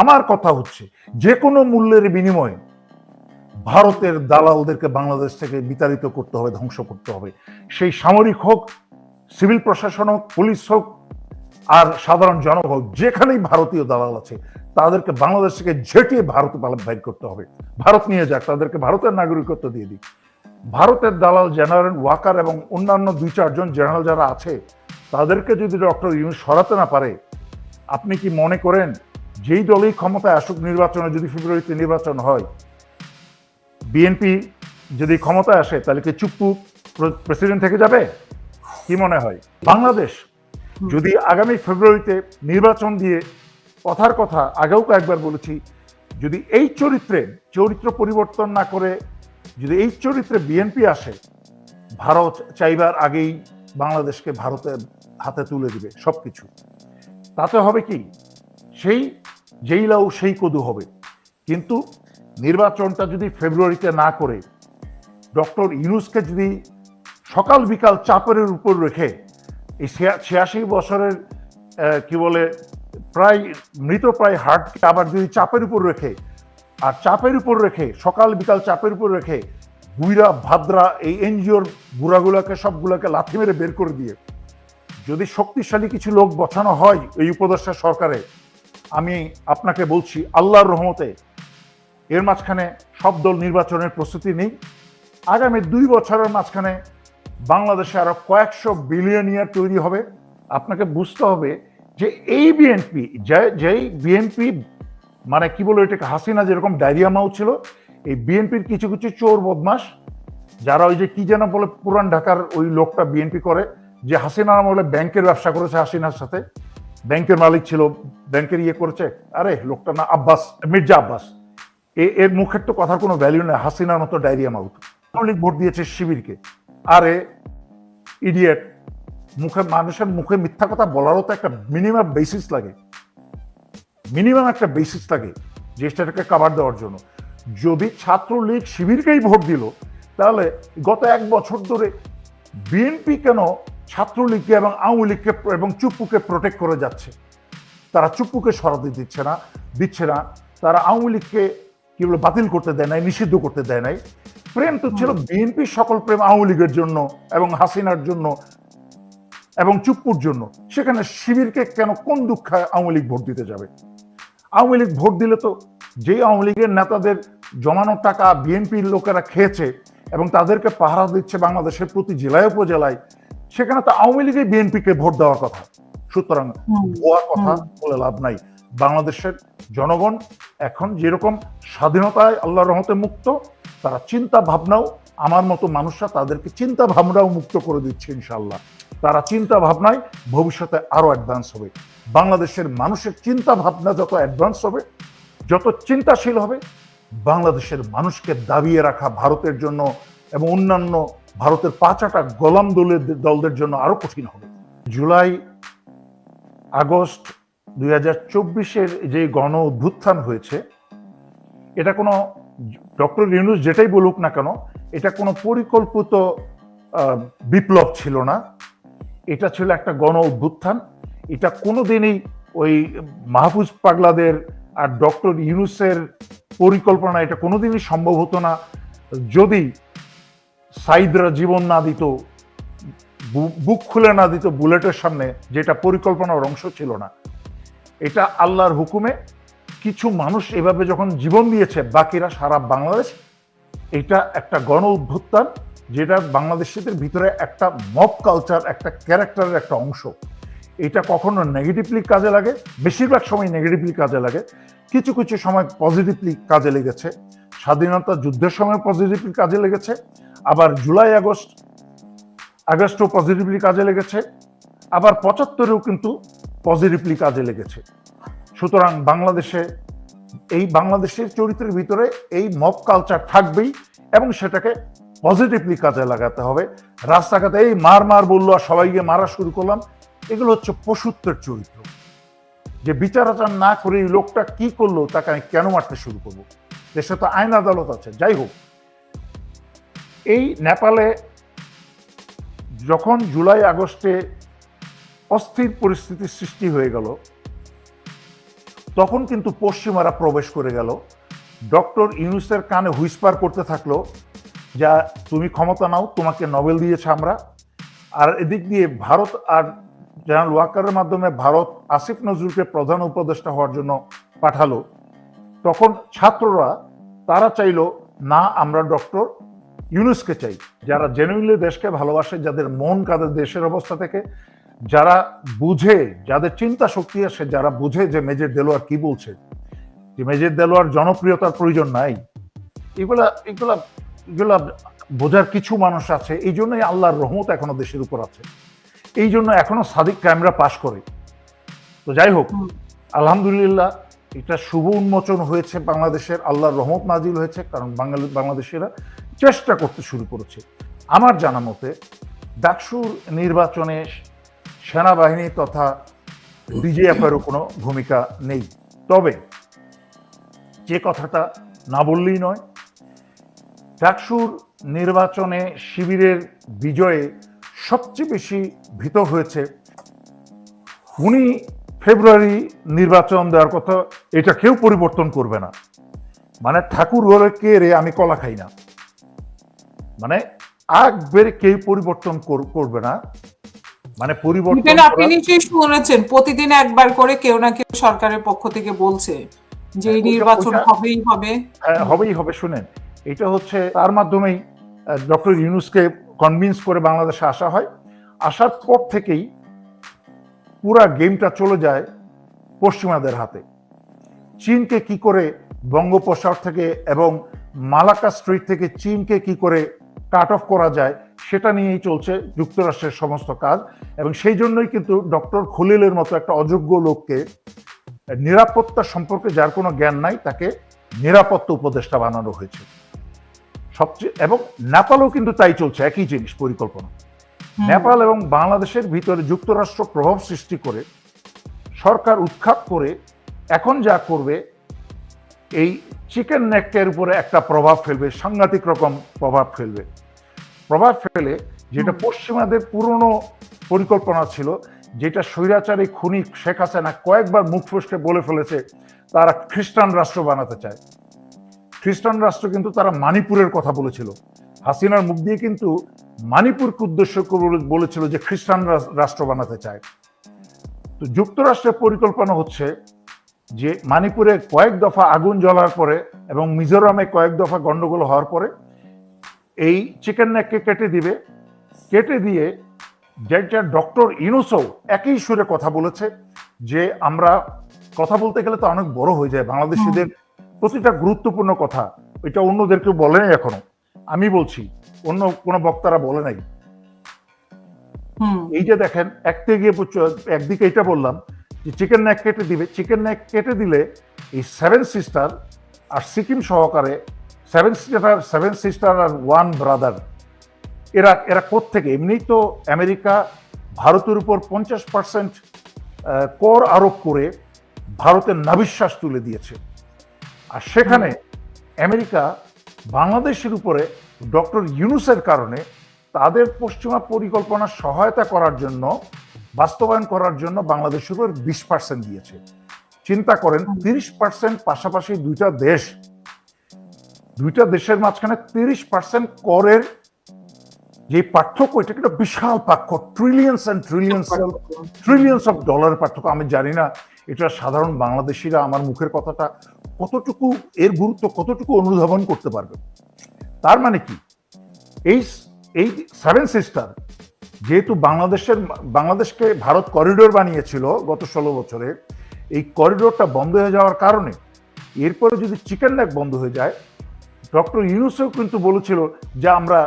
আমার কথা হচ্ছে যে কোনো মূল্যের বিনিময়ে ভারতের দালালদেরকে বাংলাদেশ থেকে বিতাড়িত করতে হবে, ধ্বংস করতে হবে। সেই সামরিক হোক, সিভিল প্রশাসন হোক, পুলিশ হোক, আর সাধারণ জনগণ হোক, যেখানেই ভারতীয় দালাল আছে, তাদেরকে বাংলাদেশ থেকে ঝেঁটিয়ে ভারতে বাইর করতে হবে। ভারত নিয়ে যাক, তাদেরকে ভারতের নাগরিকত্ব দিয়ে দিক। ভারতের দালাল জেনারেল ওয়াকার এবং অন্যান্য দুই চারজন জেনারেল যারা আছে, তাদেরকে যদি ডক্টর ইউনুস সরাতে না পারে, আপনি কি মনে করেন যেই দলই ক্ষমতায় আসুক নির্বাচনে যদি ফেব্রুয়ারিতে নির্বাচন হয়, বিএনপি যদি ক্ষমতায় আসে, তাহলে কি চুপ্পু প্রেসিডেন্ট থেকে যাবে? কি মনে হয়? বাংলাদেশ যদি আগামী ফেব্রুয়ারিতে নির্বাচন দিয়ে কথার কথা আগেও কয়েকবার বলেছি, যদি এই চরিত্রে, চরিত্র পরিবর্তন না করে যদি এই চরিত্রে বিএনপি আসে, ভারত চাইবার আগেই বাংলাদেশকে ভারতের হাতে তুলে দিবে সবকিছু। তাতে হবে কি? সেই যেই লাউ সেই কদু হবে। কিন্তু নির্বাচনটা যদি ফেব্রুয়ারিতে না করে, ডক্টর ইউনুসকে যদি সকাল বিকাল চাপের উপর রেখে, এই ছিয়াশি বছরের কি বলে, প্রায়, মৃত প্রায় হার্টকে আবার যদি চাপের উপর রেখে, আর চাপের উপর রেখে, সকাল বিকাল চাপের উপর রেখে, বুইরা, ভাদ্রা, এই এনজিওর বুড়াগুলোকে, সবগুলোকে লাথি মেরে বের করে দিয়ে, যদি শক্তিশালী কিছু লোক বসানো হয় এই উপদেষ্টা সরকারে আমি আপনাকে বলছি, আল্লাহর রহমতে এর মাঝখানে সব দল নির্বাচনের প্রস্তুতি নেই। আগামী দুই বছরের মাঝখানে বাংলাদেশে আরও কয়েকশো বিলিয়ন ইয়ার তৈরি হবে। আপনাকে বুঝতে হবে যে এই বিএনপি যেই বিএনপি মানে কি বলব এটাকে হাসিনা যেরকম ডায়রিয়া মাউ ছিল, এই বিএনপির কিছু কিছু চোর বদমাস যারা ওই যে কি যেন বলে পুরান ঢাকার ওই লোকটা বিএনপি করে, যে হাসিনা বলে ব্যাংকের ব্যবসা করেছে হাসিনার সাথে ব্যাংকের মালিক ছিল, ব্যাংকের ইয়ে করেছে। আরে, লোকটা না, আব্বাস, মির্জা আব্বাস। এ- এর মুখের তো কথার কোনো ভ্যালু নেই, হাসিনার মতো ডায়রিয়া মাউথ আওয়ামী ভোট দিয়েছে শিবিরকে। আরে ইডিয়েট মুখে, মানুষের মুখে মিথ্যা কথা বলারও তো একটা মিনিমাম বেসিস লাগে। মিনিমাম একটা বেসিস লাগে, যে সেটাকে কাভার দেওয়ার জন্য। যদি ছাত্রলীগ শিবিরকেই ভোট দিল, তাহলে গত এক বছর ধরে বিএনপি কেন ছাত্রলীগকে এবং আওয়ামী লীগকে এবং চুপ্পুকে প্রোটেক্ট করে যাচ্ছে। তারা চুপ্পুকে সরাতে দিচ্ছে না দিচ্ছে না। তারা আওয়ামী লীগকে কি বলে বাতিল করতে দেয় নাই নিষিদ্ধ করতে দেয় নাই। প্রেম তো ছিল বিএনপির সকল প্রেম আওয়ামী লীগের জন্য এবং হাসিনার জন্য এবং চুপ্পুর জন্য। সেখানে শিবিরকে কেন কোন দুঃখে আওয়ামী লীগ ভোট দিতে যাবে? আওয়ামী লীগ ভোট দিলে তো যেই আওয়ামী লীগের নেতাদের জমানো টাকা বিএনপির লোকেরা খেয়েছে এবং তাদেরকে পাহারা দিচ্ছে বাংলাদেশের প্রতি জেলায় উপজেলায় সেখানে তো আওয়ামী লীগের বিএনপিকে ভোট দেওয়ার কথা। সুতরাং ভুয়া কথা বলে লাভ নাই। বাংলাদেশের জনগণ এখন যেরকম স্বাধীনতায় আল্লাহর রহমতে মুক্ত তারা চিন্তা ভাবনাও আমার মতো মানুষরা তাদেরকে চিন্তা ভাবনাও মুক্ত করে দিচ্ছে ইনশাল্লাহ তারা চিন্তা ভাবনায় ভবিষ্যতে আরও অ্যাডভান্স হবে। বাংলাদেশের মানুষের চিন্তা ভাবনা যত অ্যাডভান্স হবে যত চিন্তাশীল হবে বাংলাদেশের মানুষকে দাবিয়ে রাখা ভারতের জন্য এবং অন্যান্য ভারতের পাঁচাটা গোলাম দলের দলদের জন্য আরও কঠিন হবে। জুলাই, আগস্ট দুই হাজার চব্বিশের যে গণ অভ্যুত্থান হয়েছে, এটা কোনো ডক্টর ইউনুস যেটাই বলুক না কেন, এটা কোনো পরিকল্পিত বিপ্লব ছিল না। এটা ছিল একটা গণ অভ্যুত্থান। এটা কোনোদিনই ওই মাহফুজ পাগলাদের আর ডক্টর ইউনুসের পরিকল্পনা, এটা কোনোদিনই সম্ভব হতো না। যদি সাইদরা জীবন না দিত বুক খুলে না দিত বুলেটের সামনে, যেটা পরিকল্পনার অংশ ছিল না। এটা আল্লাহর হুকুমে কিছু মানুষ এভাবে যখন জীবন দিয়েছে, বাকিরা সারা বাংলাদেশ, এটা একটা গণ অভ্যুত্থান, যেটা বাংলাদেশিদের ভিতরে একটা মব কালচার, একটা ক্যারেক্টারের একটা অংশ। এটা কখনো নেগেটিভলি কাজে লাগে, বেশিরভাগ সময় নেগেটিভলি কাজে লাগে, কিছু কিছু সময় পজিটিভলি কাজে লেগেছে। স্বাধীনতা যুদ্ধের সময় পজিটিভলি কাজে লেগেছে, আবার জুলাই আগস্ট, আগস্টও পজিটিভলি কাজে লেগেছে, আবার পঁচাত্তরেও কিন্তু পজিটিভলি কাজে লেগেছে। সুতরাং বাংলাদেশে, এই বাংলাদেশের চরিত্রের ভিতরে এই মব কালচার থাকবেই এবং সেটাকে পজিটিভলি কাজে লাগাতে হবে। রাস্তাঘাটে এই মার মার বলল আর সবাইকে মারা শুরু করলাম, এগুলো হচ্ছে পশুত্বের চরিত্র। যে বিচার আচার না করে এই লোকটা কি করল, তাকে আমি কেন মারতে শুরু করব? দেশে তো আইন আদালত আছে, যাই হোক। এই নেপালে যখন জুলাই আগস্টে অস্থির পরিস্থিতির সৃষ্টি হয়ে গেল, তখন কিন্তু পশ্চিমারা প্রবেশ করে গেল। ডক্টর ইউনুসের কানে হুইসপার করতে থাকল যা, তুমি ক্ষমতা নাও, তোমাকে নোবেল দিয়েছে আমরা। আর এদিক দিয়ে ভারত আর জেনারেল ওয়াকারের মাধ্যমে ভারত আসিফ নজরুলকে প্রধান উপদেষ্টা হওয়ার জন্য পাঠালো। তখন ছাত্ররা তারা চাইল না আমরা ডক্টর ইউনুসকে চাই। যারা জেনুইনলি দেশকে ভালোবাসে যাদের মন কাদের দেশের অবস্থা থেকে যারা বুঝে যাদের চিন্তা শক্তি আছে যারা বুঝে যে মেজর দেলোয়ার কি বলছে। যে মেজর দেলোয়ার জনপ্রিয়তার প্রয়োজন নাই। এগুলা এগুলা এগুলা বোঝার কিছু মানুষ আছে। এই জন্যই আল্লাহর রহমত এখনও দেশের উপর আছে। এই জন্য এখনও সাদিক ক্যামেরা পাশ করে। তো যাই হোক আলহামদুলিল্লাহ এটা শুভ উন্মোচন হয়েছে বাংলাদেশের, আল্লাহর রহমত নাজিল হয়েছে, কারণ বাঙালি, বাংলাদেশিরা চেষ্টা করতে শুরু করেছে। আমার জানা মতে, ডাকসুর নির্বাচনে সেনাবাহিনী তথা ডিজিএফেরও কোনো ভূমিকা নেই। তবে যে কথাটা না বললেই নয়, ডাকসুর নির্বাচনে শিবিরের বিজয়ে সবচেয়ে বেশি ভীত হয়েছে উনি ফেব্রুয়ারি নির্বাচন দেওয়ার কথা এটা কেউ পরিবর্তন করবে না। মানে ঠাকুর ঘরে কে রে আমি কলা খাই না। মানে আগ কেউ পরিবর্তন করবে না। মানে পরিবর্তন আপনি নিশ্চয়ই শুনেছেন প্রতিদিন একবার করে কেউ না কেউ সরকারের পক্ষ থেকে বলছে যে এই নির্বাচন হবেই হবে। হ্যাঁ, হবেই হবে শুনেন। এটা হচ্ছে তার মাধ্যমেই ডক্টর ইউনুসকে কনভিন্স করে বাংলাদেশে আসা হয়। আসার পর থেকেই পুরা গেমটা চলে যায় পশ্চিমাদের হাতে। চীনকে কি করে বঙ্গোপসাগর থেকে এবং মালাকা স্ট্রিট থেকে চীনকে কি করে কাট অফ করা যায়, সেটা নিয়েই চলছে যুক্তরাষ্ট্রের সমস্ত কাজ। এবং সেই জন্যই কিন্তু ডক্টর খলিলের মতো একটা অযোগ্য লোককে নিরাপত্তা সম্পর্কে যার কোনো জ্ঞান নাই, তাকে নিরাপত্তা উপদেষ্টা বানানো হয়েছে। সবচেয়ে এবং নেপালও কিন্তু তাই চলছে, একই জিনিস, পরিকল্পনা। নেপাল এবং বাংলাদেশের ভিতরে যুক্তরাষ্ট্র প্রভাব সৃষ্টি করে সরকার উৎখাত করে এখন যা করবে এই চিকেন নেকের উপরে একটা প্রভাব ফেলবে সাংঘাতিক রকম প্রভাব ফেলবে। প্রভাব ফেলে যেটা পশ্চিমাদের পুরনো পরিকল্পনা ছিল যেটা স্বৈরাচারী খুনি শেখ হাসিনা কয়েকবার মুখ ফসকে বলে ফেলেছে তারা খ্রিস্টান রাষ্ট্র বানাতে চায়। খ্রিস্টান রাষ্ট্র কিন্তু তারা মানিপুরের কথা বলেছিল। হাসিনার মুখ দিয়ে কিন্তু মানিপুরকে উদ্দেশ্য করে বলেছিল যে খ্রিস্টান রাষ্ট্র বানাতে চায়। তো যুক্তরাষ্ট্রের পরিকল্পনা হচ্ছে যে মানিপুরে কয়েক দফা আগুন জ্বলার পরে এবং মিজোরামে কয়েক দফা গন্ডগোল হওয়ার পরে এই চিকেন নেককে কেটে দিবে। কেটে দিয়ে যেটা ডক্টর ইনুসো একই সুরে কথা বলেছে যে আমরা কথা বলতে গেলে তো অনেক বড় হয়ে যায়। বাংলাদেশিদের প্রতিটা গুরুত্বপূর্ণ কথা এটা অন্যদেরকে বলেনি এখনও। আমি বলছি অন্য কোনো বক্তারা বলে নাই। হুম। এই যে দেখেন একতে গিয়ে একদিকে এটা বললাম যে চিকেন নেক কেটে দিবে চিকেন নেক কেটে দিলে এই সেভেন সিস্টার আর সিকিম সহকারে সেভেন সিস্টার সেভেন সিস্টার আর ওয়ান ব্রাদার এরা এরা থেকে এমনি তো আমেরিকা ভারতের উপর পঞ্চাশ পার্সেন্ট কর আরোপ করে ভারতের নাবিশ্বাস তুলে দিয়েছে। আর সেখানে আমেরিকা বাংলাদেশের উপরে ডক্টর ইউনুসের কারণে তাদের পশ্চিমা পরিকল্পনা সহায়তা করার জন্য, বাস্তবায়ন করার জন্য বাংলাদেশ উপর বিশ পার্সেন্ট দিয়েছে। চিন্তা করেন, তিরিশ পার্সেন্ট পাশাপাশি দুইটা দেশ, দুইটা দেশের মাঝখানে তিরিশ পার্সেন্ট করের যে পার্থক্য এটা একটা বিশাল পার্থক্য trillions and trillions trillions of dollar পার্থক্য। আমি জানি না এটা সাধারণ বাংলাদেশিরা আমার মুখের কথাটা কতটুকু এর গুরুত্ব, কতটুকু অনুধাবন করতে পারবে। তার মানে কি? এই এই সেভেন সিস্টার যেহেতু বাংলাদেশের, বাংলাদেশকে ভারত করিডোর বানিয়েছিল গত ষোলো বছরে, এই করিডোরটা বন্ধ হয়ে যাওয়ার কারণে, এরপরে যদি চিকেন নেক বন্ধ হয়ে যায় ডক্টর ইউনুসেও কিন্তু বলেছিল যে আমরা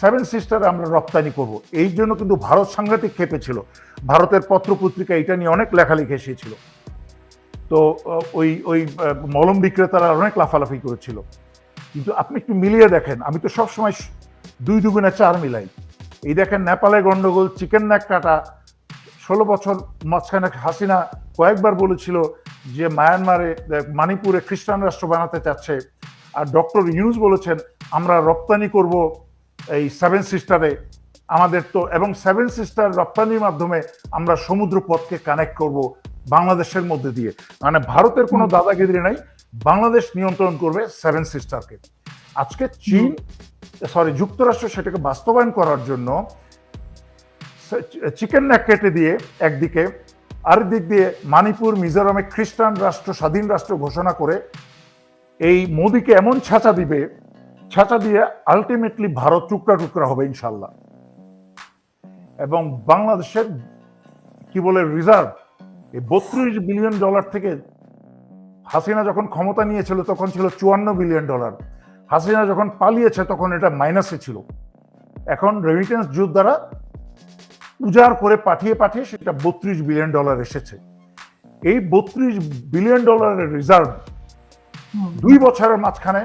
সেভেন সিস্টার আমরা রপ্তানি করব। এই জন্য কিন্তু ভারত সাংঘাতিক খেপেছিল ভারতের পত্রপত্রিকা এটা নিয়ে অনেক লেখালেখি এসেছিল। তো ওই ওই মলম বিক্রেতারা অনেক লাফালাফি করেছিল। কিন্তু আপনি একটু মিলিয়ে দেখেন, আমি তো সবসময় দুই দুগুণে চার মিলাই। এই দেখেন নেপালে গন্ডগোল, চিকেন নেক কাটা ষোলো বছর মাঝখানে হাসিনা কয়েকবার বলেছিল যে মায়ানমারে মানিপুরে খ্রিস্টান রাষ্ট্র বানাতে চাচ্ছে। আর ডক্টর ইউনুস বলেছেন, আমরা রপ্তানি করব এই সেভেন সিস্টারে। আমাদের তো, এবং সেভেন সিস্টার রপ্তানির মাধ্যমে আমরা সমুদ্র পথকে কানেক্ট করব। বাংলাদেশের মধ্যে দিয়ে। মানে ভারতের কোনো দাদাগিরি নাই বাংলাদেশ নিয়ন্ত্রণ করবে সেভেন সিস্টারকে। আজকে চীন সরি যুক্তরাষ্ট্র সেটাকে বাস্তবায়ন করার জন্য চিকেন নেক কেটে দিয়ে একদিকে আরেক দিক দিয়ে মানিপুর মিজোরামে খ্রিস্টান রাষ্ট্র স্বাধীন রাষ্ট্র ঘোষণা করে এই মোদিকে এমন ছাঁচা দিবে ছাঁচা দিয়ে আলটিমেটলি ভারত টুকরা টুকরা হবে ইনশাল্লাহ। এবং বাংলাদেশের কি বলে রিজার্ভ এই বত্রিশ বিলিয়ন ডলার থেকে হাসিনা যখন ক্ষমতা নিয়েছিল, তখন ছিল চুয়ান্ন বিলিয়ন ডলার। হাসিনা যখন পালিয়েছে, তখন এটা মাইনাসে ছিল। এখন রেমিটেন্স যোদ্ধারা উজাড় করে পাঠিয়ে পাঠিয়ে সেটা বত্রিশ বিলিয়ন ডলার এসেছে। এই বত্রিশ বিলিয়ন ডলারের রিজার্ভ দুই বছরের মাঝখানে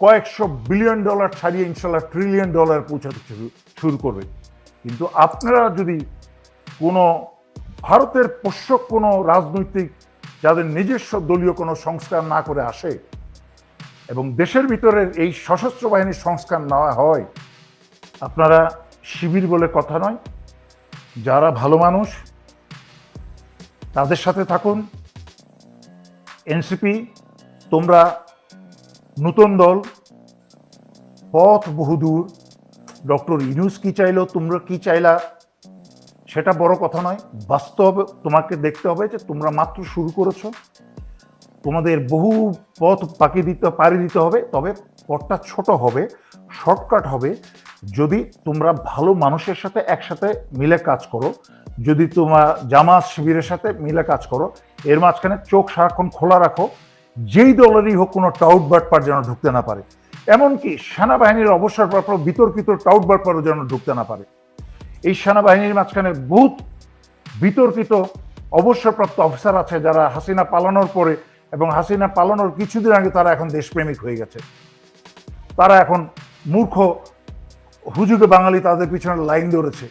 কয়েকশো বিলিয়ন ডলার ছাড়িয়ে ইনশাল্লাহ ট্রিলিয়ন ডলার পৌঁছাতে শুরু করবে। কিন্তু আপনারা যদি কোনো ভারতের পোষ্য কোনো রাজনৈতিক যাদের নিজস্ব দলীয় কোনো সংস্কার না করে আসে এবং দেশের ভিতরের এই সশস্ত্র বাহিনীর সংস্কার নেওয়া হয়, আপনারা শিবির বলে কথা নয়। যারা ভালো মানুষ, তাদের সাথে থাকুন। এনসিপি, তোমরা নতুন দল, পথ বহুদূর। ডক্টর ইনুস কি চাইলো, তোমরা কি চাইলা? সেটা বড় কথা নয়, বাস্তব তোমাকে দেখতে হবে যে তোমরা মাত্র শুরু করেছ। তোমাদের বহু পথ পাকি দিতে, পাড়ি দিতে হবে, তবে পথটা ছোট হবে, শর্টকাট হবে। যদি তোমরা ভালো মানুষের সাথে একসাথে মিলে কাজ করো, যদি তোমার জামা শিবিরের সাথে মিলে কাজ করো, এর মাঝখানে চোখ সারাক্ষণ খোলা রাখো, যেই দলেরই হোক কোনো টাউট বাটপার যেন ঢুকতে না পারে। এমনকি সেনাবাহিনীর অবসরপ্রাপ্ত বিতর্কিত টাউট বাটপারও যেন ঢুকতে না পারে। এই সেনাবাহিনীর মাঝখানে বহুত বিতর্কিত অবসরপ্রাপ্ত অফিসার আছে যারা হাসিনা পালানোর পরে এবং হাসিনা পালানোর কিছুদিন আগে তারা এখন দেশপ্রেমিক হয়ে গেছে। তারা এখন মূর্খ, হুজুগে বাঙালি তাদের পিছনে লাইন ধরেছে।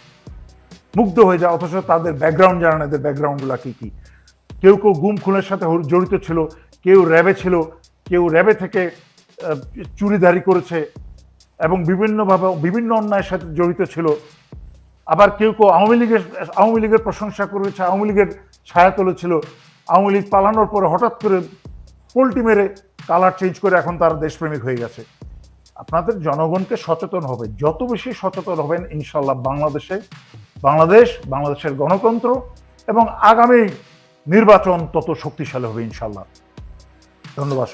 মুগ্ধ হয়ে যায়, অথচ তাদের ব্যাকগ্রাউন্ড জানে না এদের ব্যাকগ্রাউন্ডগুলো কী কী। কেউ কেউ গুম খুনের সাথে জড়িত ছিল, কেউ র্যাবে ছিল, কেউ র্যাবে থেকে চুরিদারি করেছে এবং বিভিন্নভাবে বিভিন্ন অন্যায়ের সাথে জড়িত ছিল। আবার কেউ কেউ আওয়ামী লীগের আওয়ামী লীগের প্রশংসা করেছে আওয়ামী লীগের ছায়া তুলেছিল আওয়ামী লীগ পালানোর পরে হঠাৎ করে পোল্টি মেরে কালার চেঞ্জ করে এখন তারা দেশপ্রেমিক হয়ে গেছে। আপনাদের জনগণকে সচেতন হবে। যত বেশি সচেতন হবেন ইনশাল্লাহ বাংলাদেশে, বাংলাদেশ, বাংলাদেশের গণতন্ত্র এবং আগামী নির্বাচন তত শক্তিশালী হবে ইনশাল্লাহ ধন্যবাদ।